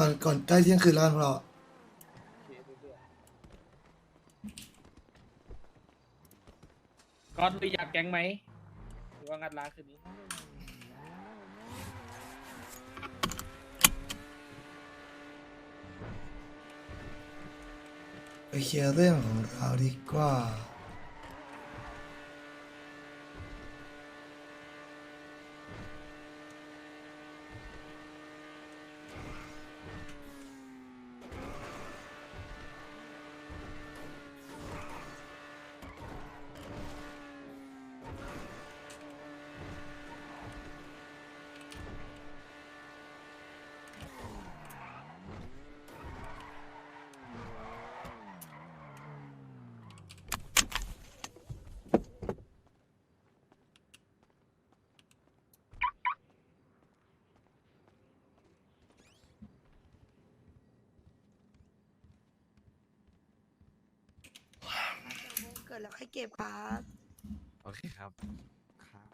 ตอนก่อนใกล้เที่ยงคืนแล้วกันพวกเราก๊อตหรืออยากแก๊งไหมหรือว่างัดร้านคืนนี้ ไปเคลียร์เรื่องของเราดีกว่า ดแล้วค่อยเก็บครับ โอเคครับครับ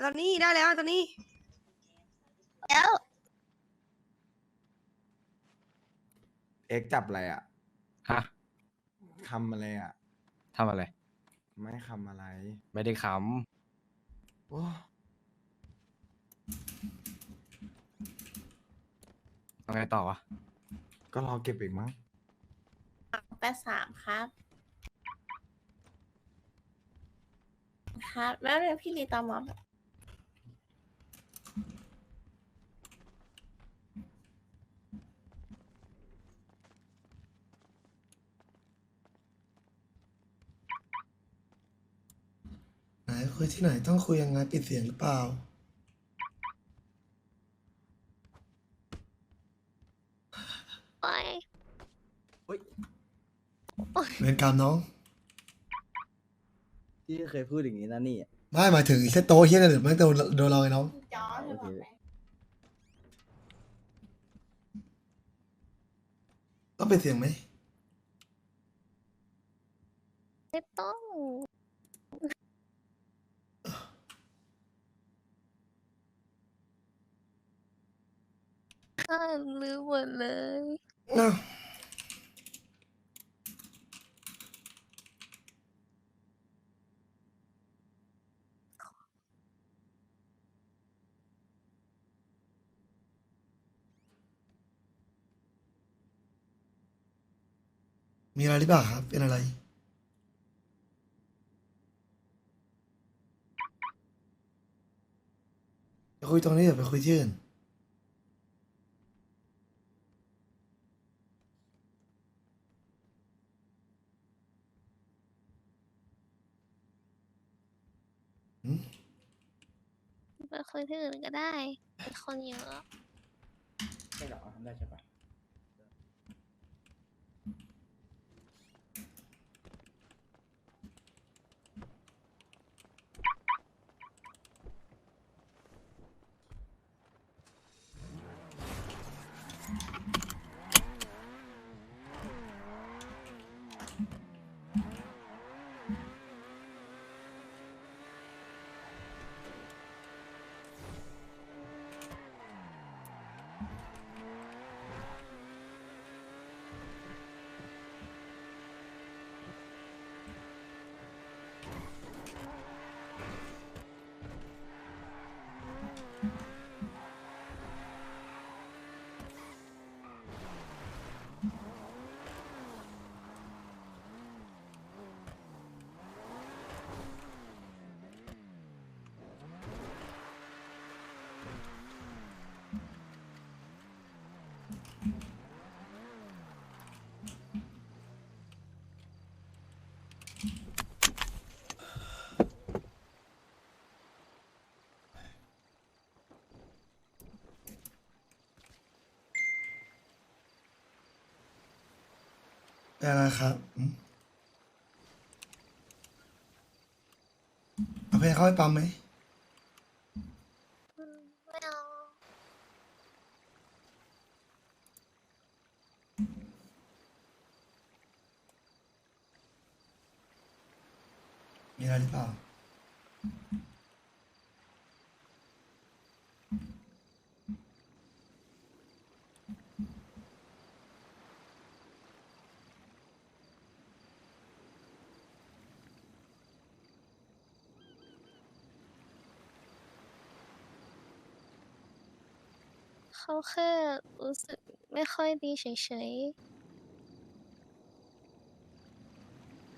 ตอนนี้ได้แล้วตอนนี้ แล้วเอ็กซ์จับอะไรอะฮะคำอะไรอะทำอะไร ไม่คำอะไร ไม่ได้ขโอ้ เอาไงต่อวะก็รอเก็บอีกมั้งแปดสามครับ ครับ แล้วเดี๋ยวพี่ลีตอมอไหนคุยที่ไหนต้องคุยยังไงปิดเสียงหรือเปล่า โอ้ย เวรกรรมน้อง พี่เคยพูดอย่างนี้นะนี่ไม่หมายถึงอีกแค่โตะเฮี้ยนั่นหรือไม่โดนโดนเราไงน้อง จอเธอบอกไหมต้องปิดเสียงไหมไม่ต้องข้าลืมหมดเลย อ้าว มีอะไรหรือเปล่าครับ เป็นอะไร ไปคุยตรงนี้เดี๋ยวไปคุยที่อื่นไปคุยที่อื่นก็ได้มีคนเยอะ ใช่หรอได้ใช่ปะ เป็นอะไรครับอืมเอาเพลงเข้าไปปั๊มไหม อืมไม่เอา มีอะไรหรือเปล่า เขาแค่รู้สึกไม่ค่อยดีเฉย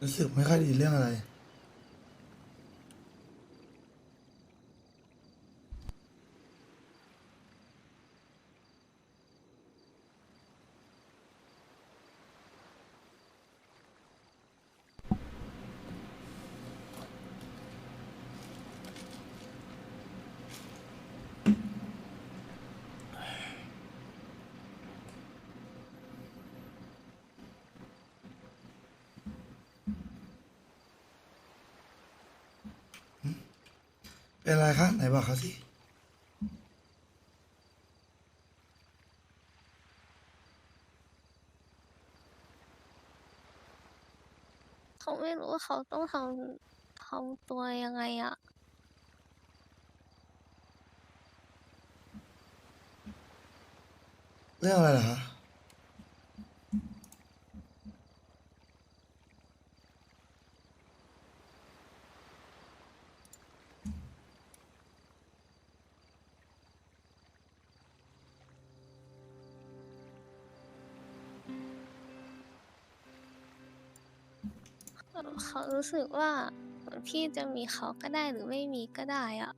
รู้สึกไม่ค่อยดีเรื่องอะไร เป็นอะไรคะไหนบอกเขาสิๆเขาไม่รู้ว่าเขาต้องทำทำตัวยังไงอะเรื่องอะไรเหรอคะ เขารู้สึกว่าเหมือนพี่จะมีเขาก็ได้หรือไม่มีก็ได้อะ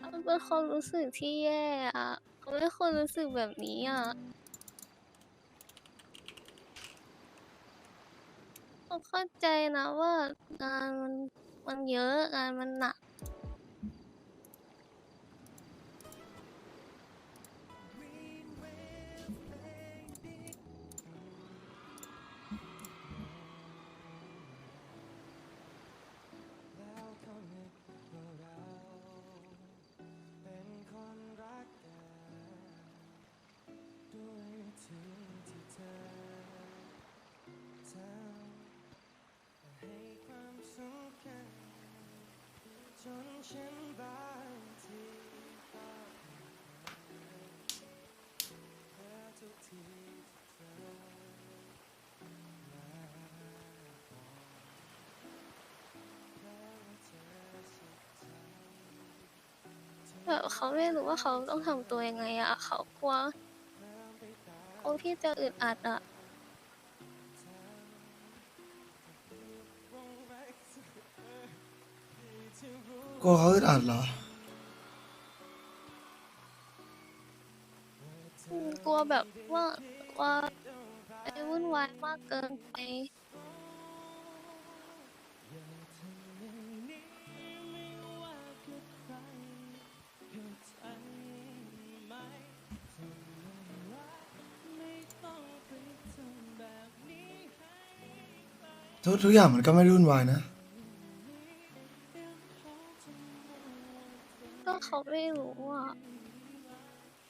มันเป็นความรู้สึกที่แย่อะเขาไม่ควรรู้สึกแบบนี้อะผมเข้าใจนะว่างานมันมันเยอะงานมันหนัก แบบเขาไม่รู้ว่าเขาต้องทำตัวยังไงอะเขากลัวกลัวที่จะอึดอัดอะ กลัวเขาอึดอัดเหรอ อืมกลัวแบบว่าว่าไอ้วุ่นวายมากเกินไป ทุกทุกอย่างมันก็ไม่รุ่นวายนะ ไม่รู้อะ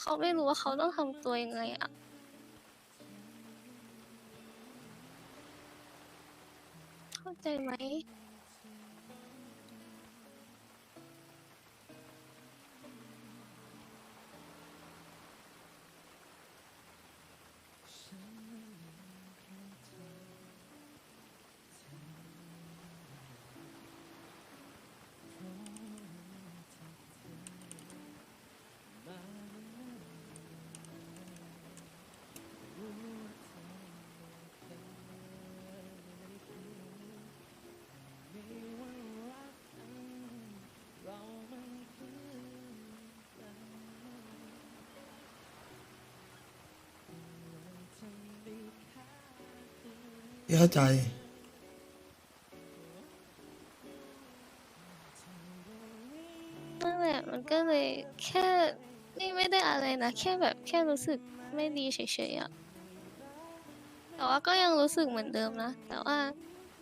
เขาไม่รู้ว่าเขาต้องทำตัวยังไงอะเข้าใจไหม ที่เข้าใจ นั่นแหละมันก็เลยแค่นี่ไม่ได้อะไรนะ แค่แบบแค่รู้สึกไม่ดีเฉยๆอะแต่ว่าก็ยังรู้สึกเหมือนเดิมนะ แต่ว่า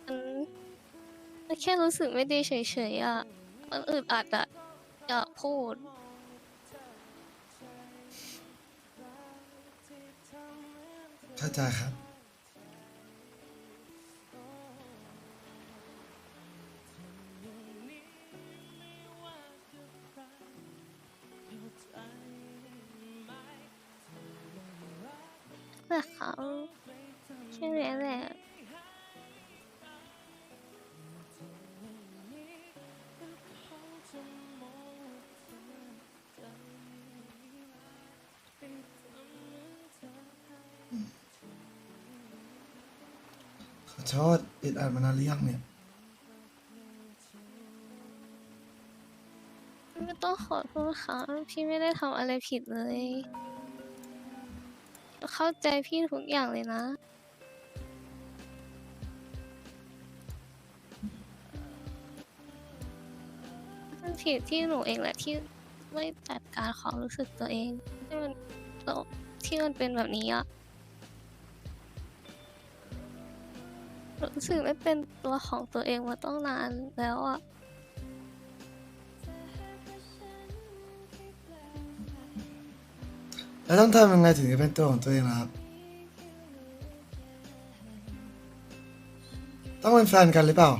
มันมันแค่รู้สึกไม่ดีเฉยๆอะมันอึดอัดอะอยากพูด เข้าใจครับ พื่อเขาใช่ไหมแหละขอโทษอิดอัดมานานหรือยงเนี่ย ไม่ต้องขอโทษค่ะพี่ไม่ได้ทำอะไรผิดเลย เข้าใจพี่ทุกอย่างเลยนะ มันผิดที่หนูเองแหละที่ไม่จัดการความรู้สึกตัวเองที่มันที่มันเป็นแบบนี้อะรู้สึกไม่เป็นตัวของตัวเองมาต้องนานแล้วอะ แล้วต้องทำยังไงถึงจะเป็นตัวของตัวเองล่ะครับ ต้องเป็นแฟนกันหรือเปล่า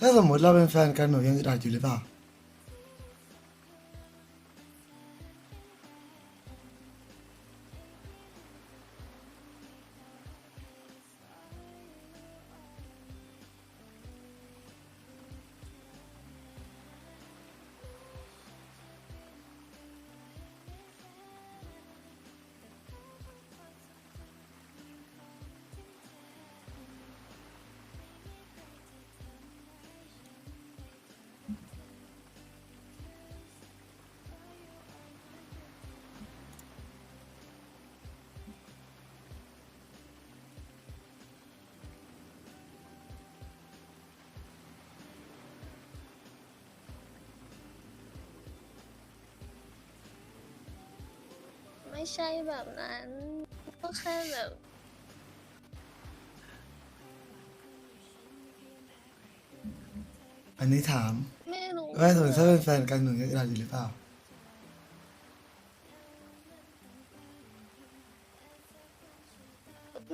ถ้าสมมติเราเป็นแฟนกันหนูยังอึดอัดอยู่หรือเปล่า ไม่ใช่แบบนั้น ก็แค่แบบ อันนี้ถามไม่รู้ว่าสมมติถ้าเป็นแฟนกันหนูยังอึดอัดอยู่หรือเปล่า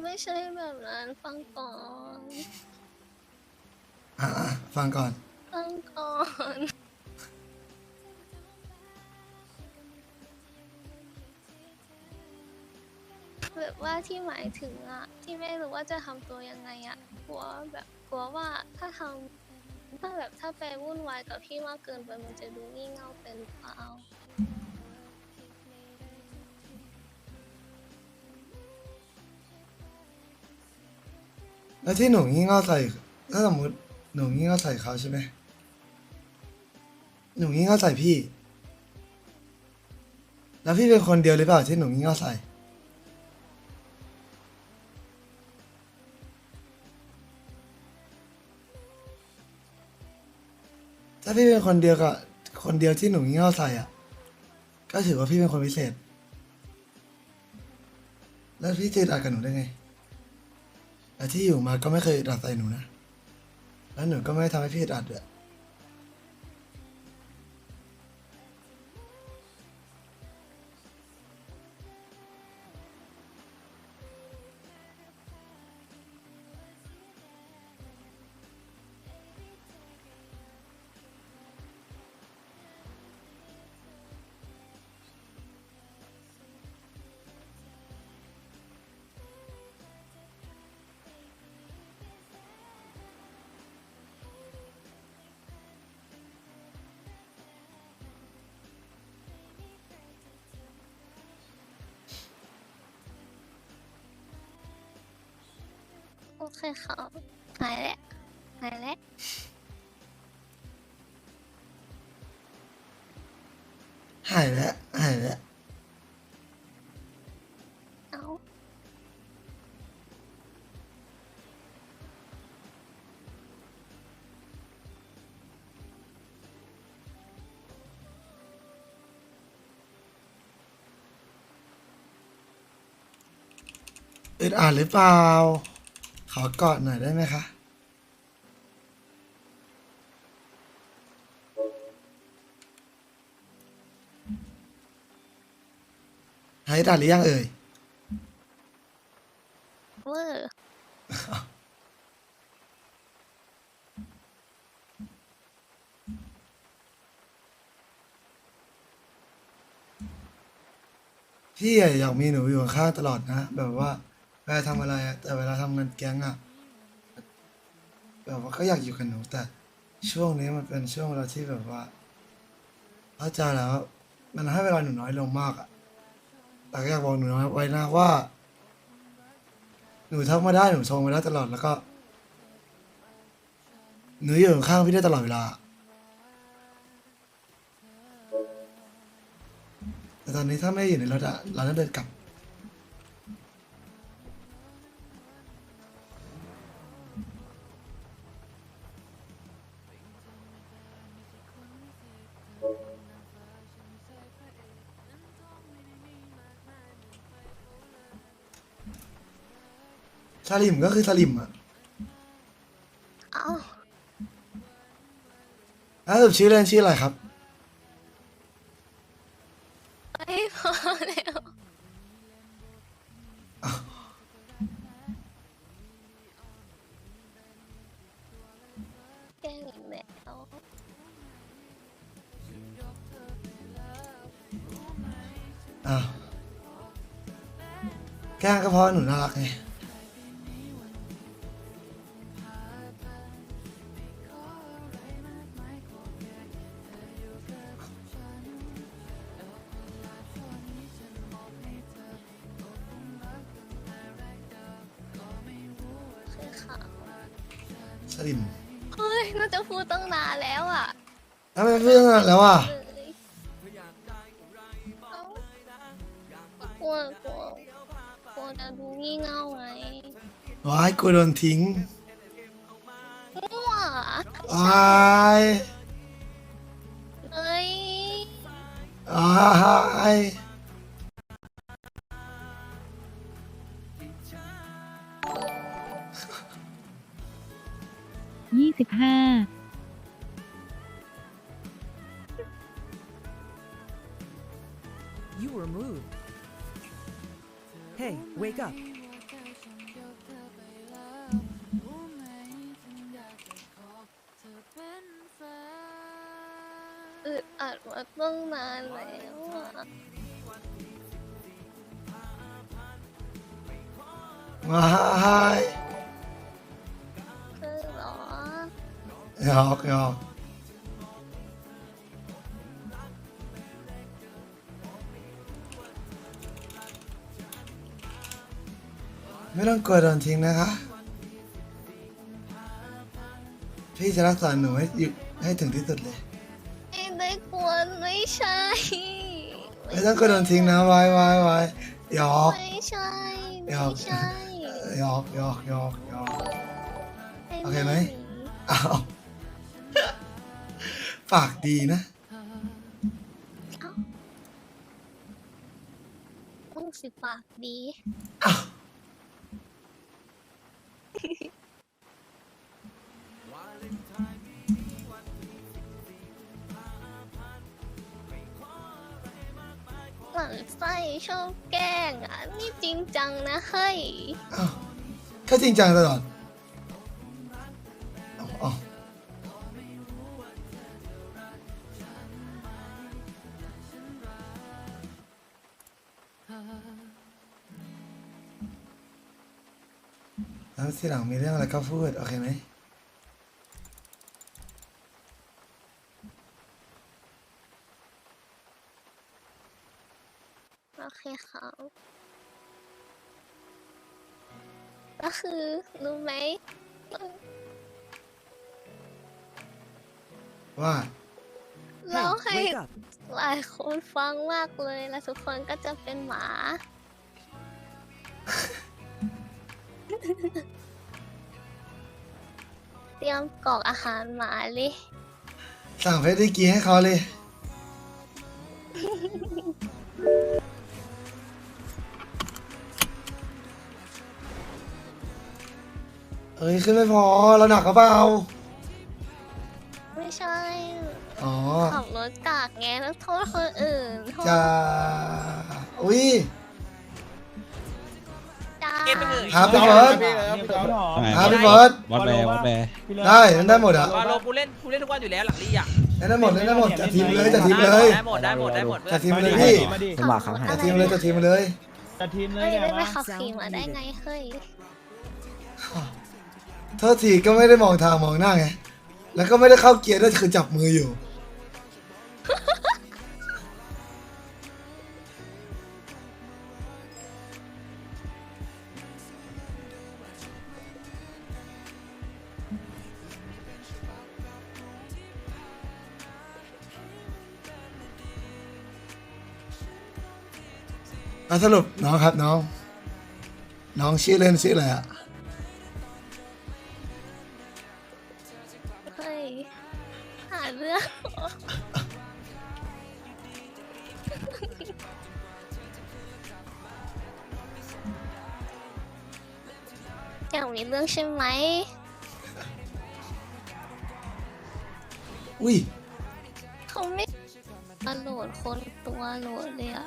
ไม่ใช่แบบนั้นฟังก่อน อะอะฟังก่อน ฟังก่อน แบบว่าที่หมายถึงอะที่ไม่รู้ว่าจะทำตัวยังไงอะกลัวแบบกลัวว่าถ้าทำถ้าแบบถ้าไปวุ่นวายกับพี่มากเกินไปมันจะดูงี่เง่าไปหรือเปล่าแล้วที่หนูงี่เง่าใส่ ถ้าสมมติหนูงี่เง่าใส่เขาใช่ไหมหนูงี่เง่าใส่พี่ แล้วพี่เป็นคนเดียวหรือเปล่าที่หนูงี่เง่าใส่ ถ้าพี่เป็นคนเดียวกับคนเดียวที่หนูงี่เง่าใส่อะ ก็ถือว่าพี่เป็นคนพิเศษ แล้วพี่จะอัดกับหนูได้ไงแต่ที่อยู่มาก็ไม่เคยดัดใส่หนูนะ แล้วหนูก็ไม่ทำให้พี่ดัดด้วย อเคค่ะหายแล้วหายแล้วหายแล้วหายแล้วเอาอึดอัดหรือเปล่า ขอกอดหน่อยได้ไหมคะหายดัดหรือยังเอ่ย เวอร์พี่อยากมีหนูอยู่ข้างตลอดนะ แบบว่า เวลาทำอะไรอะแต่เวลาทำงานแก๊งอะแบบว่าก็อยากอยู่กับหนูแต่ช่วงนี้มันเป็นช่วงเวลาที่แบบว่าเข้าใจแล้วมันให้เวลาหนูน้อยลงมากอะแต่ก็อยากบอกหนูน้อยไว้นะว่า หนูทักมาได้หนูโทรมาได้ตลอดแล้วก็ หนูอยู่ข้างพี่ได้ตลอดเวลา แต่ตอนนี้ถ้าไม่อยู่ในรถอะเราต้องเดินกลับ ลิมก็คือสลิมอะเอ้าแล้วสรุปชื่อเล่นชื่ออะไรครับไม่พอแล้วแกล้งอีกแล้วอ้าวแกล้งก็เพราะหนูน่ารักไง งี่เง่าไงว้ายกูโดนทิ้งมั่วว้ายเอ้ยว้ายยี่ ว้ายคือเหรอหยอกหยอกไม่ต้องกลัวโดนทิ้งนะคะ พี่จะรักษาหนูให้อยู่ให้ถึงที่สุดเลย ไม่ได้กวนไม่ใช่ไม่ต้องกลัวโดนทิ้งนะไว้ไว้ไว้หยอก ไม่ใช่หยอกไม่ใช่ หยอกหยอกหยอกหยอก โอเคไหมด้อ้าวปากดีนะมึงสิปากดีอ้าวหลังไส้ชอบแกล้งอะ นี่จริงจังนะเฮ้ย อ้าว แค่จริงจังตลอดเอาเอาแล้วทีหลังมีเรื่องอะไรก็พูด โอเคไหม โอเคค่ะก็ คือรู้ไหมว่า เรา Hey, ให้ wake up. หลายคนฟังมากเลยแล้วทุกคนก็จะเป็นหมา เตรียมกรอกอาหารหมาเลยสั่งเพชรดีกีให้เขาเลย เอ้ยขึ้นไม่พอเราหนักกระเปล่าไม่ใช่ อ๋อขับรถกากไงแล้วโทษคนอื่นโทษจะอุ้ยจ้าครับพี่เฟิร์สครับพี่เฟิร์สวัดแวร์วัดแวร์ได้มันได้หมดอะวาโลกูเล่นกูเล่นทุกวันอยู่แล้วหลังลี่อะเล่นได้หมดเล่นได้หมดจัดทีมเลยจัดทีมเลยได้หมดได้หมดได้หมดจัดทีมเลยพี่มาดิจังหวะครั้งหายจัดทีมเลยจัดทีมเลยจัดทีมเลเฮ้ยยเนี่ยได้ไปมาขับขี่มาได้ไงเฮ้ย โทษทีก็ไม่ได้มองทางมองหน้าไง แล้วก็ไม่ได้เข้าเกียร์ด้วยคือจับมืออยู่ อะสรุปน้องครับน้อง น้องชื่อเล่นชื่ออะไรอะ หาเรื่องอยากมีเรื่องใช่ไหม อุ้ย เขาไม่มาโหลดคนตัวโหลดเลยอะ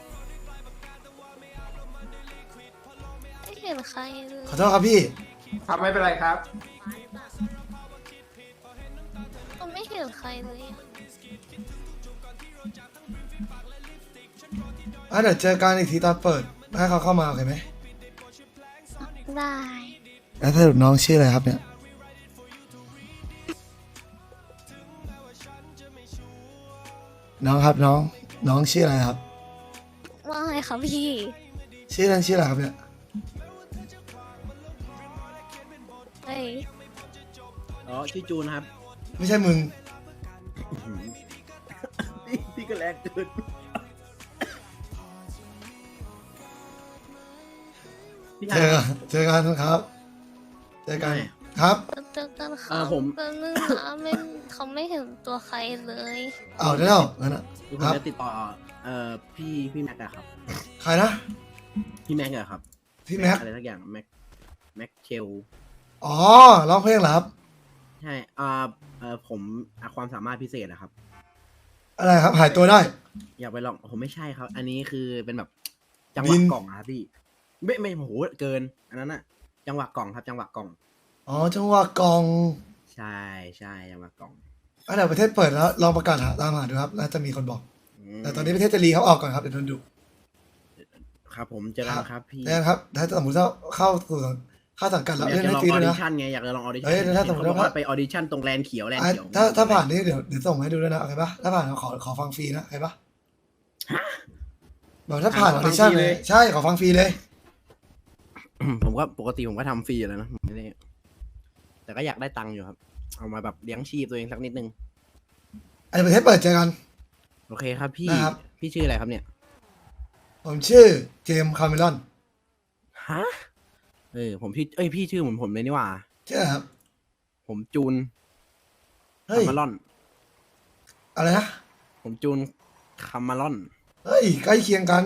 ไม่เห็นใครเลยขอโทษครับพี่ ครับไม่เป็นไรครับ ห็นใครเลยอะอะเดี๋ยวเจอกันอีกทีตอนเปิด ให้เขาเข้ามาโอเคไหมได้ แล้วสรุปน้องชื่ออะไรครับเนี่ยน้องครับน้องน้องชื่ออะไรครับ ว่าไงคะพี่ ชื่อเล่นชื่ออะไรครับเนี่ยเฮ้ย อ๋อชื่อจูนครับ ไม่ใช่มึง รงเกินพี่เจอกันเจอกันครับเจอกันครับ เจอกันค่ะเออผม แป๊บนึงนะไม่เขาไม่เห็นตัวใครเลยเอาได้แล้วงั้นอะคือคผมรับ จะติดต่อเอ่อพี่พี่แม็กอะครับ ใครนะพี่แม็กอะครับพี่แม็กอะไรสักอย่างแม็กแม็กเชลอ๋อร้องเพลงเหรอครับ ใช่อ่าเอ่อผมอะความสามารถพิเศษอะครับ อะไรครับ หายตัวได้ อยากไปลองผมไม่ใช่ครับ อันนี้คือเป็นแบบจังหบิวะน กล่องอะครับพี่ ไม่ไม่โหเกิน อันนั้นอะจังหวะกล่องครับ จังหวะกล่อง อ๋อจังหวะกองใช่ใช่จังหวะกล่องอะเดี๋ยวประเทศเปิดแล้วลองประกาศหาตามหาดูครับน่าจะมีคนบอก มแต่ตอนนี้ประเทศจะรีเขาออกก่อนครับเดี๋ยวโดนดุ ครับ ผมเจอกันครับพี่แน่ครับถ้าสมมติว่าเข้าสู่ เข้าสังกัดผแล้วมอยากเล่นจะให้ลองฟรีออด้วยดินะ ชั่นไงอยากจะลองออดิชั่เอ้ยถ้าสมมุติเห็นว่าเขาบอกไปออดิชั่นตรงแลนเขียวแลนอะเขียวถ้าถ้าผ่านนี่เดี๋ยวเดี๋ยวส่งให้ดูด้วยนะโอเคปะถ้าผ่านขอขอฟังฟรีนะโอเคปะบอกถ้าผ่านออดิชั่นเลยใช่ขอฟังฟรีเลย ผมก็ปกติผมก็ทำฟรีอยู่แล้วนะผมไม่ได้แต่ก็อยากได้ตังค์อยู่ครับ เอามาแบบเลี้ยงชีพตัวเองสักนิดนึง ไอ้ประเทศเปิดเจอกัน โอเคครับพี่ นะครับ พี่ชื่ออะไรครับเนี่ย ผมชื่อเจมส์คาร์เมลอน ฮะ เออผมพี่เอ้ยพี่ชื่อเหมือนผมเลยนี่หว่า ใช่อครับ ผมจูนเฮ้ย คามาลอน อะไรนะ ผมจูนคามาลอนเฮ้ย ใกล้เคียงกัน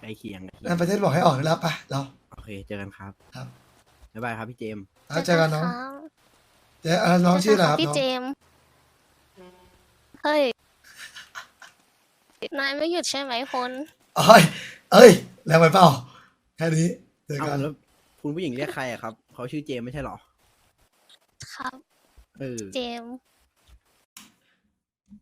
ใกล้เคียงใกล้เคียนั่งนประเทศบอกให้ออกได้แล้วไปเรา โอเคเจอกันครับครับ บ๊ายบายครับพี่เจมส์แล้วเจอกันน้องครับเจออะน้องชื่ออะไรครับพี่น้องเจมส์เฮ้ย นายไม่หยุดใช่ไหมพลเอ้ยเอ้ย แรงไปเปล่า แค่นี้ เจอเอากัน แล้ว คุณผู้หญิงเรียกใครอะครับเขาชื่อเจมส์ไม่ใช่เหรอ ครับ เออ เจมส์